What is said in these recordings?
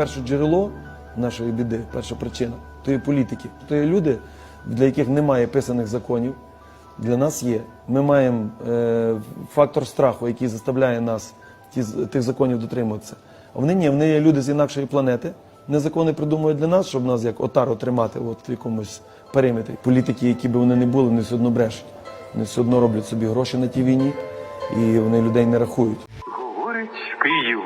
перше джерело нашої біди, перша причина, то є політики. То є люди, для яких немає писаних законів. Для нас є. Ми маємо е, фактор страху, який заставляє нас ті, тих законів дотримуватися. А вони ні, вони є люди з інакшої планети. Не закони придумують для нас, щоб нас як отару тримати от в якомусь периметрі. Політики, які би вони не були, вони все одно брешуть. Вони все одно роблять собі гроші на тій війні, і вони людей не рахують. Говорить Київ,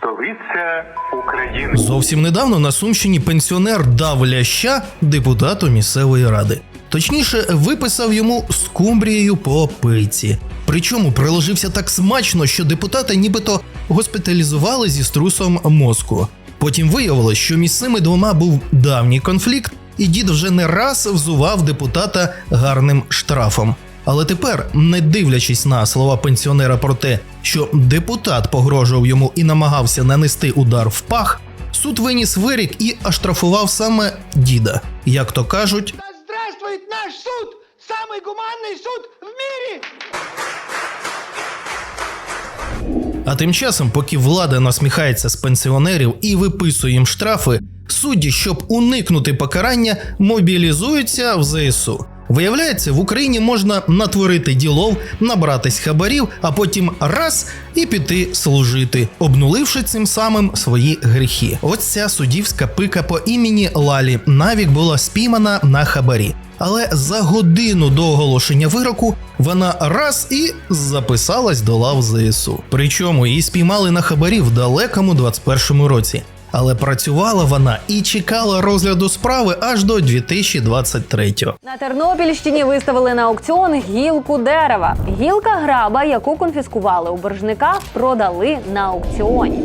столиця України. Зовсім недавно на Сумщині пенсіонер дав ляща депутату місцевої ради. Точніше, виписав йому скумбрією по пиці. Причому приложився так смачно, що депутата нібито госпіталізували зі струсом мозку. Потім виявилось, що між цими двома був давній конфлікт, і дід вже не раз взував депутата гарним штрафом. Але тепер, не дивлячись на слова пенсіонера про те, що депутат погрожував йому і намагався нанести удар в пах, суд виніс вирік і оштрафував саме діда. Як то кажуть, Да здравствует наш суд! Самый гуманный суд в мире! А тим часом, поки влада насміхається з пенсіонерів і виписує їм штрафи, судді, щоб уникнути покарання, мобілізуються в ЗСУ. Виявляється, в Україні можна натворити ділов, набратись хабарів, а потім раз і піти служити, обнуливши цим самим свої гріхи. Ось ця суддівська пика по імені Лалі навік була спіймана на хабарі. Але за годину до оголошення вироку вона раз і записалась до лав ЗСУ. Причому її спіймали на хабарі в далекому 21-му році. Але працювала вона і чекала розгляду справи аж до 2023-го. На Тернопільщині виставили на аукціон гілку дерева. Гілка граба, яку конфіскували у боржника, продали на аукціоні.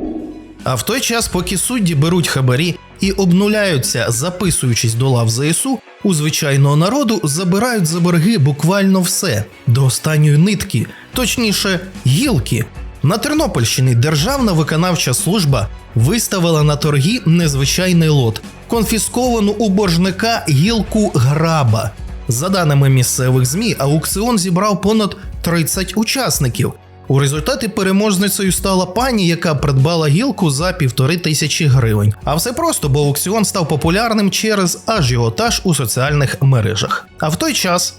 А в той час, поки судді беруть хабарі і обнуляються, записуючись до лав ЗСУ, у звичайного народу забирають за борги буквально все до останньої нитки, точніше, гілки. На Тернопільщині Державна виконавча служба виставила на торги незвичайний лот, конфісковану у боржника гілку граба. За даними місцевих ЗМІ, аукціон зібрав понад 30 учасників. У результаті переможницею стала пані, яка придбала гілку за півтори тисячі гривень. А все просто, бо аукціон став популярним через ажіотаж у соціальних мережах. А в той час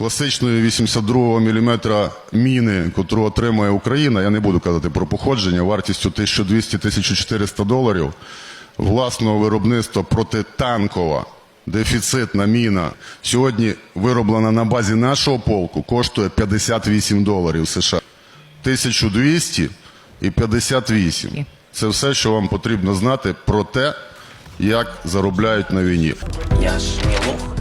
класичної 82 мм міни, яку отримує Україна, я не буду казати про походження, вартістю 1200-1400 доларів, власного виробництва протитанкова дефіцитна міна, сьогодні вироблена на базі нашого полку, коштує 58 доларів США. 1200 і 58. Це все, що вам потрібно знати про те, як заробляють на війні.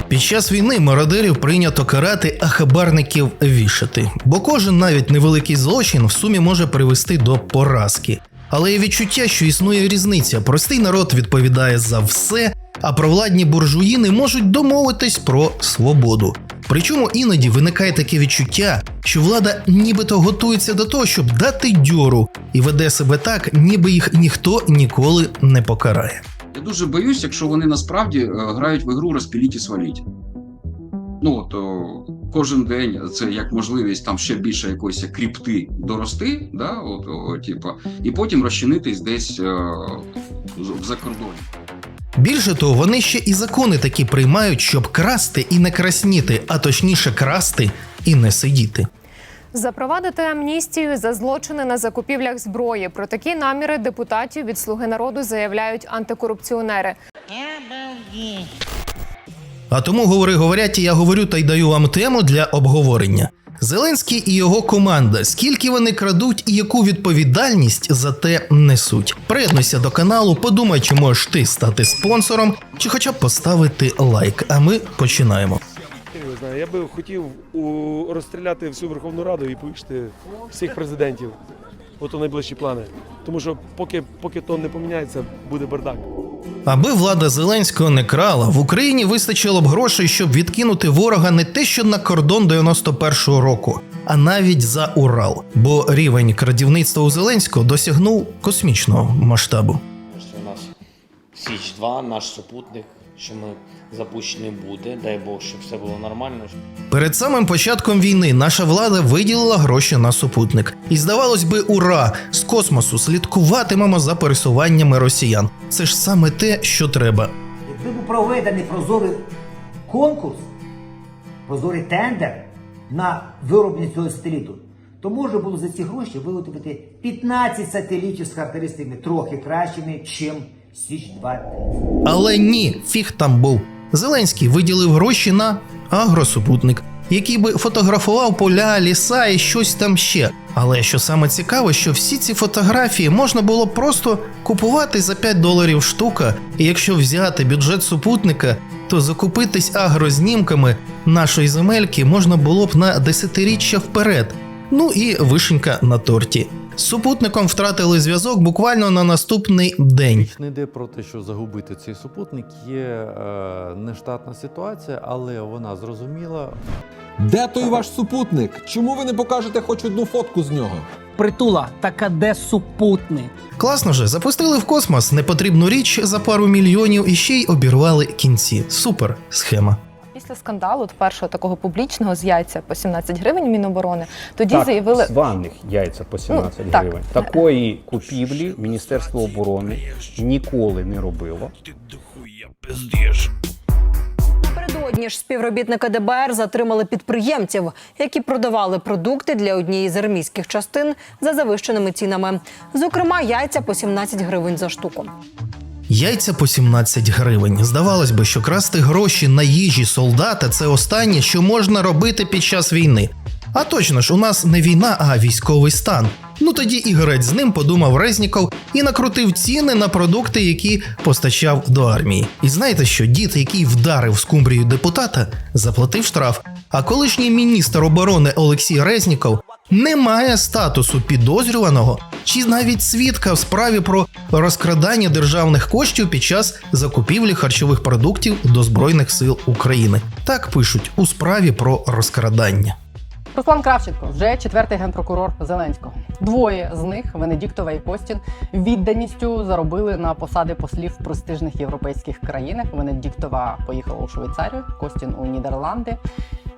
Під час війни мародерів прийнято карати, а хабарників вішати. Бо кожен навіть невеликий злочин в сумі може привести до поразки. Але є відчуття, що існує різниця. Простий народ відповідає за все, а провладні буржуїни можуть домовитись про свободу. Причому іноді виникає таке відчуття, що влада нібито готується до того, щоб дати дьору, і веде себе так, ніби їх ніхто ніколи не покарає. Я дуже боюсь, якщо вони насправді е, грають в ігру розпіліть і сваліть. Ну от о, кожен день це як можливість там ще більше якоїсь кріпти дорости, да, от, о, типа, і потім розчинитись десь е, в закордоні. Більше того, вони ще і закони такі приймають, щоб красти і не красніти, а точніше красти і не сидіти. Запровадити амністію за злочини на закупівлях зброї. Про такі наміри депутатів від Слуги народу заявляють антикорупціонери. А тому говори говорять, і я говорю та й даю вам тему для обговорення. Зеленський і його команда, скільки вони крадуть і яку відповідальність за те несуть. Приєднуйся до каналу, подумай, чи можеш ти стати спонсором, чи хоча б поставити лайк. А ми починаємо. Я знаю, я би хотів у, розстріляти всю Верховну Раду і повішати всіх президентів. Ото найближчі плани. Тому що поки, поки то не поміняється, буде бардак. Аби влада Зеленського не крала, в Україні вистачило б грошей, щоб відкинути ворога не те, що на кордон 91-го року, а навіть за Урал. Бо рівень крадівництва у Зеленського досягнув космічного масштабу. Що у нас Січ 2 наш супутник, що ми запущені буде. Дай Бог, щоб все було нормально. Перед самим початком війни наша влада виділила гроші на супутник. І здавалось би, ура! З космосу слідкуватимемо за пересуваннями росіян. Це ж саме те, що треба. Якби був проведений прозорий конкурс, прозорий тендер на вироблення цього сателіту, то можна було за ці гроші виготовити 15 сателітів з характеристиками трохи кращими, чим Січ 2 Але ні, фіг там був. Зеленський виділив гроші на агросупутник, який би фотографував поля, ліса і щось там ще. Але що саме цікаво, що всі ці фотографії можна було просто купувати за 5 доларів штука, і якщо взяти бюджет супутника, то закупитись агрознімками нашої земельки можна було б на десятиріччя вперед. Ну і вишенька на торті. З супутником втратили зв'язок буквально на наступний день. Річ не йде про те, що загубити цей супутник є е, нештатна ситуація, але вона зрозуміла. Де той ваш супутник? Чому ви не покажете хоч одну фотку з нього? Притула, така де супутник? Класно же, запустили в космос непотрібну річ за пару мільйонів і ще й обірвали кінці. Супер схема. Після скандалу, от першого такого публічного з яйця по 17 гривень Міноборони, тоді заявили званих яйця по 17 Ну, так. гривень. Такої купівлі Міністерство оборони ніколи не робило. Напередодні ж співробітники ДБР затримали підприємців, які продавали продукти для однієї з армійських частин за завищеними цінами. Зокрема, яйця по 17 гривень за штуку. Яйця по 17 гривень. Здавалось би, що красти гроші на їжі солдата це останнє, що можна робити під час війни. А точно ж, у нас не війна, а військовий стан. Ну тоді і грець з ним подумав Резніков і накрутив ціни на продукти, які постачав до армії. І знаєте, що дід, який вдарив скумбрію депутата, заплатив штраф. А колишній міністр оборони Олексій Резніков не має статусу підозрюваного чи навіть свідка в справі про розкрадання державних коштів під час закупівлі харчових продуктів до Збройних сил України. Так пишуть у справі про розкрадання. Руслан Кравченко вже четвертий генпрокурор Зеленського. Двоє з них Венедіктова і Костін відданістю заробили на посади послів в престижних європейських країнах. Венедіктова поїхала у Швейцарію, Костін у Нідерланди.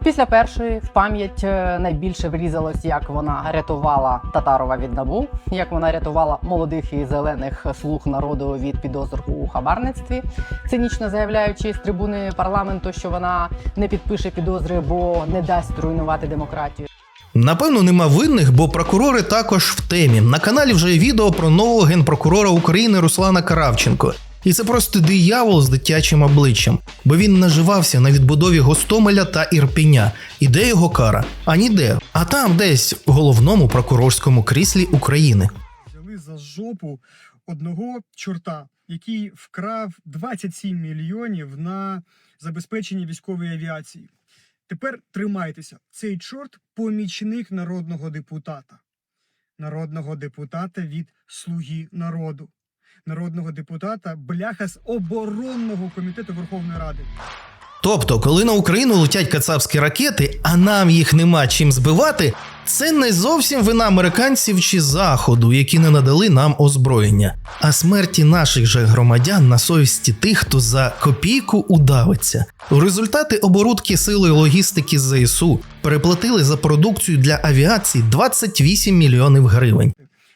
Після першої в пам'ять е, найбільше врізалось, як вона рятувала Татарова від набу, як вона рятувала молодих і зелених слуг народу від підозр у хабарництві, цинічно заявляючи з трибуни парламенту, що вона не підпише підозри, бо не дасть руйнувати демократію. Напевно, нема винних, бо прокурори також в темі. На каналі вже є відео про нового генпрокурора України Руслана Кравченко. І це просто диявол з дитячим обличчям, бо він наживався на відбудові Гостомеля та Ірпіня. І де його кара? А ніде. А там десь в головному прокурорському кріслі України. Взяли за жопу одного чорта, який вкрав 27 мільйонів на забезпечення військової авіації. Тепер тримайтеся. Цей чорт помічник народного депутата. Народного депутата від Слуги народу. Народного депутата бляха з оборонного комітету Верховної Ради. Тобто, коли на Україну летять кацапські ракети, а нам їх нема чим збивати, це не зовсім вина американців чи заходу, які не надали нам озброєння, а смерті наших же громадян на совісті тих, хто за копійку удавиться. У результати оборудки сили логістики ЗСУ переплатили за продукцію для авіації 28 мільйонів гривень.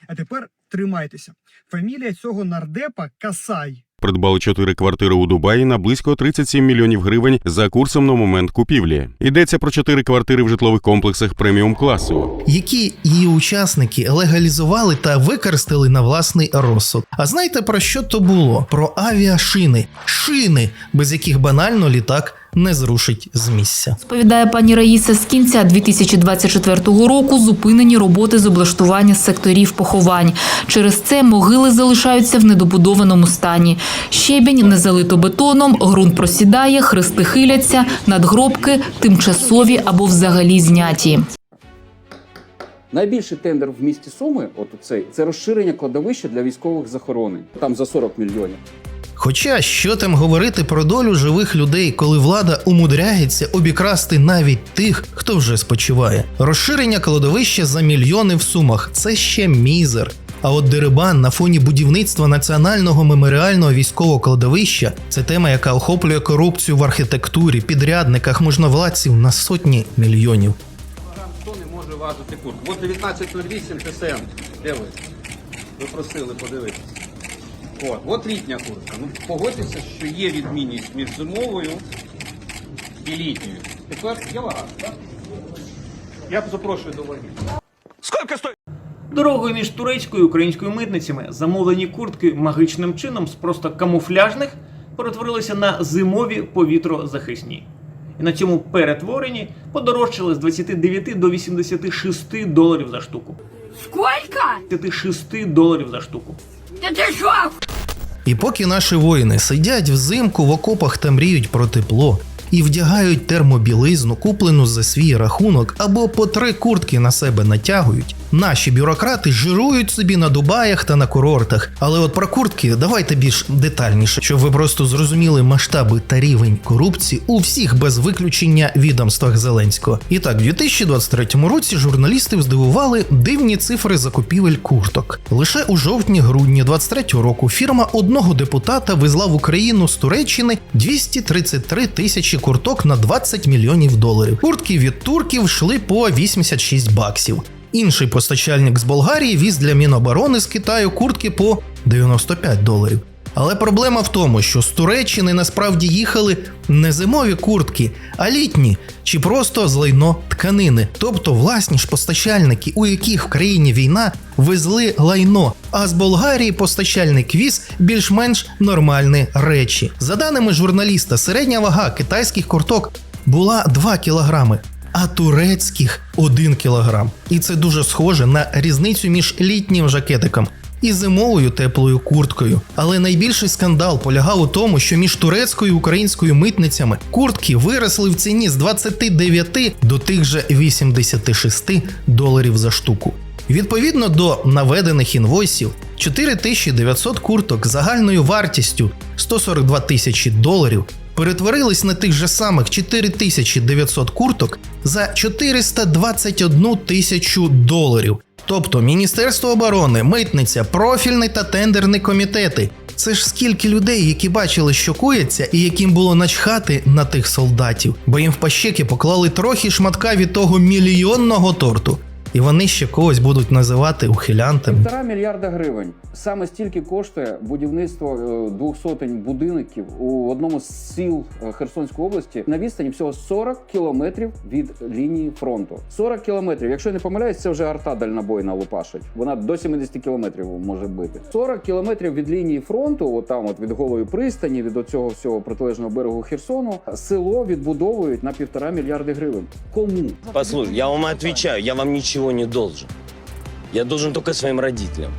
А тепер тримайтеся. Фамілія цього нардепа Касай. Придбали чотири квартири у Дубаї на близько 37 мільйонів гривень за курсом на момент купівлі. Йдеться про чотири квартири в житлових комплексах преміум класу. які її учасники легалізували та використали на власний розсуд. А знаєте про що то було? Про авіашини, шини, без яких банально літак не зрушить з місця. Сповідає пані Раїса, з кінця 2024 року зупинені роботи з облаштування секторів поховань. Через це могили залишаються в недобудованому стані. Щебінь не залито бетоном, ґрунт просідає, хрести хиляться, надгробки тимчасові або взагалі зняті. Найбільший тендер в місті Суми, от цей, це розширення кладовища для військових захоронень. Там за 40 мільйонів. Хоча що там говорити про долю живих людей, коли влада умудряється обікрасти навіть тих, хто вже спочиває. Розширення кладовища за мільйони в сумах це ще мізер. А от дерибан на фоні будівництва національного меморіального військового кладовища це тема, яка охоплює корупцію в архітектурі, підрядниках, можновладців на сотні мільйонів. Хто не може важити куртку? От 1908 ТСН. Де ви? Ви просили подивитися. От, от літня куртка. Ну погодьтеся, що є відмінність між зимовою і літньою. Тепер є вага, так? Я запрошую до ваги. Дорогою між турецькою і українською митницями замовлені куртки магічним чином з просто камуфляжних перетворилися на зимові повітрозахисні. І на цьому перетворенні подорожчали з 29 до 86 доларів за штуку. Сколько? 56 доларів за штуку. Да ти що? І поки наші воїни сидять взимку в окопах та мріють про тепло і вдягають термобілизну, куплену за свій рахунок, або по три куртки на себе натягують, наші бюрократи жирують собі на Дубаях та на курортах. Але от про куртки давайте більш детальніше, щоб ви просто зрозуміли масштаби та рівень корупції у всіх без виключення відомствах Зеленського. І так, в 2023 році журналістів здивували дивні цифри закупівель курток. Лише у жовтні-грудні 23 року фірма одного депутата везла в Україну з Туреччини 233 тисячі курток на 20 мільйонів доларів. Куртки від турків йшли по 86 баксів. Інший постачальник з Болгарії віз для Міноборони з Китаю куртки по 95 доларів. Але проблема в тому, що з Туреччини насправді їхали не зимові куртки, а літні чи просто з лайно тканини. Тобто власні ж постачальники, у яких в країні війна, везли лайно, а з Болгарії постачальник віз більш-менш нормальні речі. За даними журналіста, середня вага китайських курток була 2 кілограми. А турецьких 1 кілограм. І це дуже схоже на різницю між літнім жакетиком і зимовою теплою курткою. Але найбільший скандал полягав у тому, що між турецькою і українською митницями куртки виросли в ціні з 29 до тих же 86 доларів за штуку. Відповідно до наведених інвойсів, 4900 курток загальною вартістю 142 тисячі доларів перетворились на тих же самих 4900 курток за 421 тисячу доларів. Тобто Міністерство оборони, митниця, профільний та тендерний комітети. Це ж скільки людей, які бачили, що коїться, і яким було начхати на тих солдатів, бо їм в пащеки поклали трохи шматка від того мільйонного торту, і вони ще когось будуть називати ухилянтами. Півтора мільярда гривень. Саме стільки коштує будівництво е, двох сотень будинків у одному з сіл е, Херсонської області на відстані всього 40 кілометрів від лінії фронту. 40 кілометрів. Якщо я не помиляюсь, це вже арта дальнобойна лупашить. Вона до 70 кілометрів може бити. 40 кілометрів від лінії фронту, от там, от від голої пристані, від оцього всього протилежного берегу Херсону, село відбудовують на півтора мільярди гривень. Кому? Послушай, я вам отвечаю, я вам ничего не должен. Я должен только своим родителям.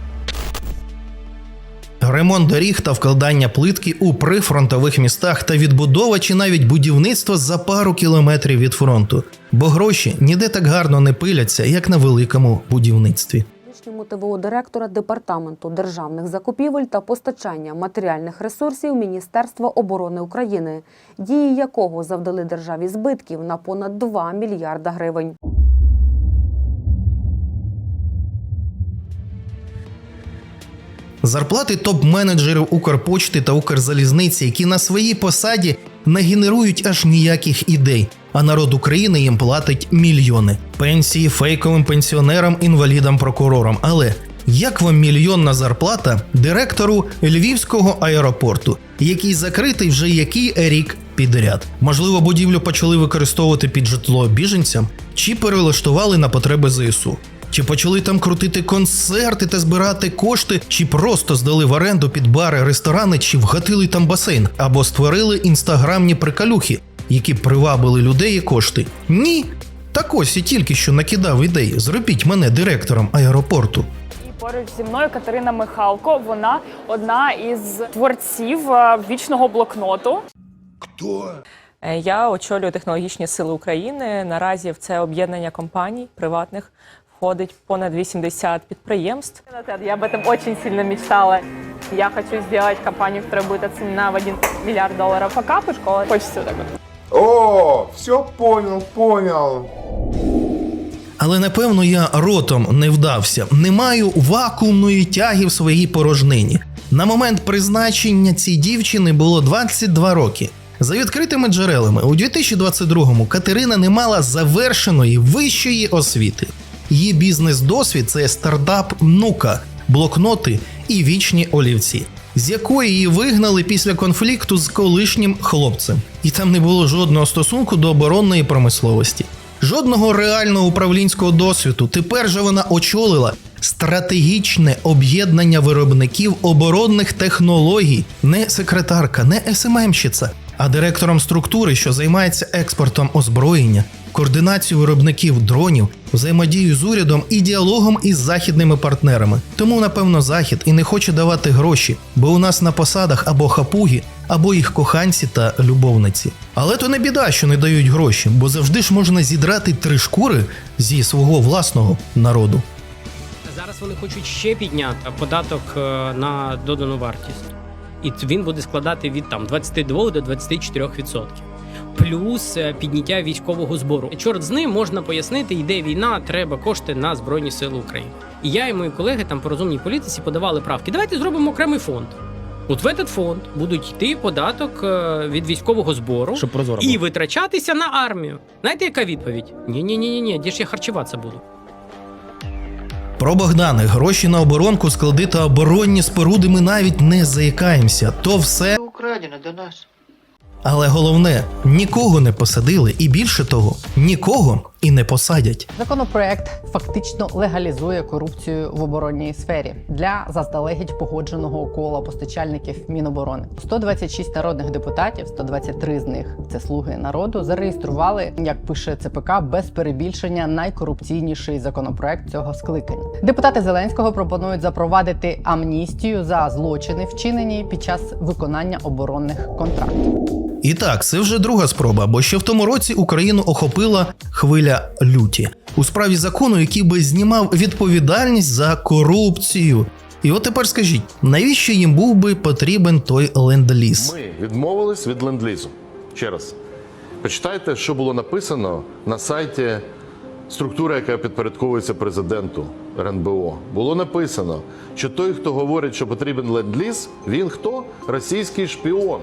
Ремонт доріг та вкладання плитки у прифронтових містах та відбудова чи навіть будівництво за пару кілометрів від фронту, бо гроші ніде так гарно не пиляться, як на великому будівництві. Колишньому ТВО директора департаменту державних закупівель та постачання матеріальних ресурсів Міністерства оборони України, дії якого завдали державі збитків на понад 2 мільярда гривень. Зарплати топ-менеджерів Укрпочти та Укрзалізниці, які на своїй посаді не генерують аж ніяких ідей, а народ України їм платить мільйони. Пенсії фейковим пенсіонерам, інвалідам, прокурорам. Але як вам мільйонна зарплата директору Львівського аеропорту, який закритий вже який рік підряд? Можливо, будівлю почали використовувати під житло біженцям чи перелаштували на потреби ЗСУ? Чи почали там крутити концерти та збирати кошти, чи просто здали в оренду під бари, ресторани, чи вгатили там басейн, або створили інстаграмні приколюхи, які привабили людей і кошти? Ні. Так ось і тільки що накидав ідеї. Зробіть мене директором аеропорту. І поруч зі мною Катерина Михалко. Вона одна із творців е, вічного блокноту. Е, Я очолюю технологічні сили України. Наразі в це об'єднання компаній приватних входить понад 80 підприємств. Я об этом очень сильно мечтала. Я хочу сделать компанию, которая будет оценена в 1 миллиард долларов. Пока по школе. Хочется так вот. О, все понял, понял. Але напевно я ротом не вдався. Не маю вакуумної тяги в своїй порожнині. На момент призначення цій дівчини було 22 роки. За відкритими джерелами, у 2022-му Катерина не мала завершеної вищої освіти. Її бізнес-досвід це стартап Нука, блокноти і вічні олівці, з якої її вигнали після конфлікту з колишнім хлопцем. І там не було жодного стосунку до оборонної промисловості. Жодного реального управлінського досвіду. Тепер же вона очолила стратегічне об'єднання виробників оборонних технологій, не секретарка, не СММщиця, а директором структури, що займається експортом озброєння, координацією виробників дронів, взаємодією з урядом і діалогом із західними партнерами. Тому, напевно, захід і не хоче давати гроші, бо у нас на посадах або хапуги, або їх коханці та любовниці. Але то не біда, що не дають гроші, бо завжди ж можна зідрати три шкури зі свого власного народу. Зараз вони хочуть ще підняти податок е, на додану вартість. І він буде складати від там 22 до 24%. Плюс е, підняття військового збору. Чорт з ним можна пояснити, йде війна, треба кошти на Збройні Сили України. І я і мої колеги там по розумній політиці подавали правки. Давайте зробимо окремий фонд. От в этот фонд будуть йти податок е, від військового збору Щоб прозоро і витрачатися на армію. Знаєте, яка відповідь? Ні, ні, ні, ні, ні, де ж я харчуватися буду? Про Богдани, гроші на оборонку, склади та оборонні споруди ми навіть не заїкаємося. То все. Украдено до нас. Але головне, нікого не посадили, і більше того, нікого і не посадять. Законопроект фактично легалізує корупцію в оборонній сфері для заздалегідь погодженого кола постачальників Міноборони. 126 народних депутатів, 123 з них це слуги народу, зареєстрували, як пише ЦПК, без перебільшення найкорупційніший законопроект цього скликання. Депутати Зеленського пропонують запровадити амністію за злочини, вчинені під час виконання оборонних контрактів. І так, це вже друга спроба, бо ще в тому році Україну охопила хвиля люті у справі закону, який би знімав відповідальність за корупцію. І от тепер скажіть, навіщо їм був би потрібен той ленд-ліз? Ми відмовились від ленд-лізу. Ще раз. Почитайте, що було написано на сайті структури, яка підпорядковується президенту РНБО. Було написано, що той, хто говорить, що потрібен ленд-ліз, він хто? Російський шпіон.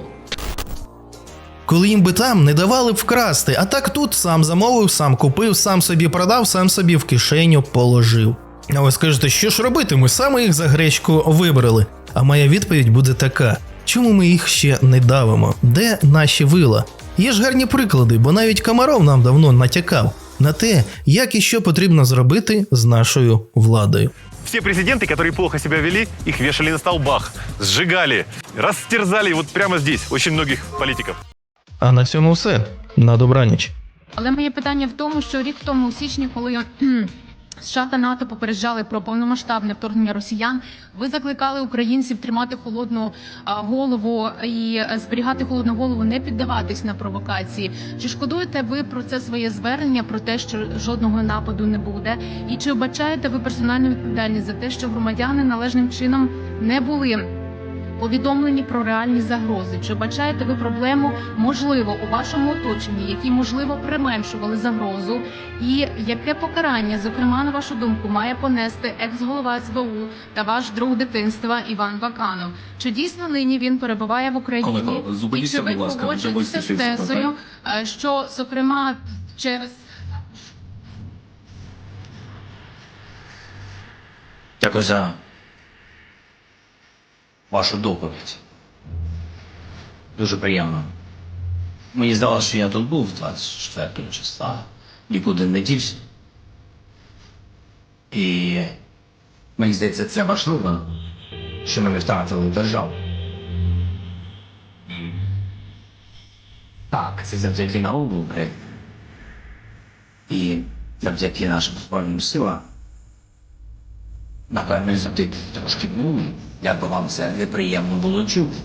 Коли їм би там не давали вкрасти, а так тут сам замовив, сам купив, сам собі продав, сам собі в кишеню положив. А ви скажете, що ж робити? Ми саме їх за гречку вибрали. А моя відповідь буде така: чому ми їх ще не давимо? Де наші вила? Є ж гарні приклади, бо навіть Комаров нам давно натякав на те, як і що потрібно зробити з нашою владою. Все президенты, которые плохо себя вели, их вешали на столбах, сжигали, растерзали вот прямо здесь очень многих политиков. А на цьому все. На добраніч. Але моє питання в тому, що рік тому, у січні, коли США та НАТО попереджали про повномасштабне вторгнення росіян, ви закликали українців тримати холодну голову і е, зберігати холодну голову, не піддаватись на провокації. Чи шкодуєте ви про це своє звернення, про те, що жодного нападу не буде? І чи вбачаєте ви персональну відповідальність за те, що громадяни належним чином не були? Повідомлені про реальні загрози. Чи бачаєте ви проблему, можливо, у вашому оточенні, які можливо применшували загрозу, і яке покарання, зокрема, на вашу думку, має понести екс-голова СБУ та ваш друг дитинства Іван Баканов? Чи дійсно нині він перебуває в Україні? Колего, і зупиніться, чи ви будь ласка, вже погоджуєтеся з вистачить тезою, е, що зокрема через Дякую за вашу доповідь. Дуже приємно. Мені здалося, що я тут був 24 числа, нікуди не дівся. І мені здається, це важливо, що ми не втратили державу. Так, це завдяки блядь. І завдяки нашим Збройним силам. Напевно, ти трошки ну, як би вам це неприємно було чути.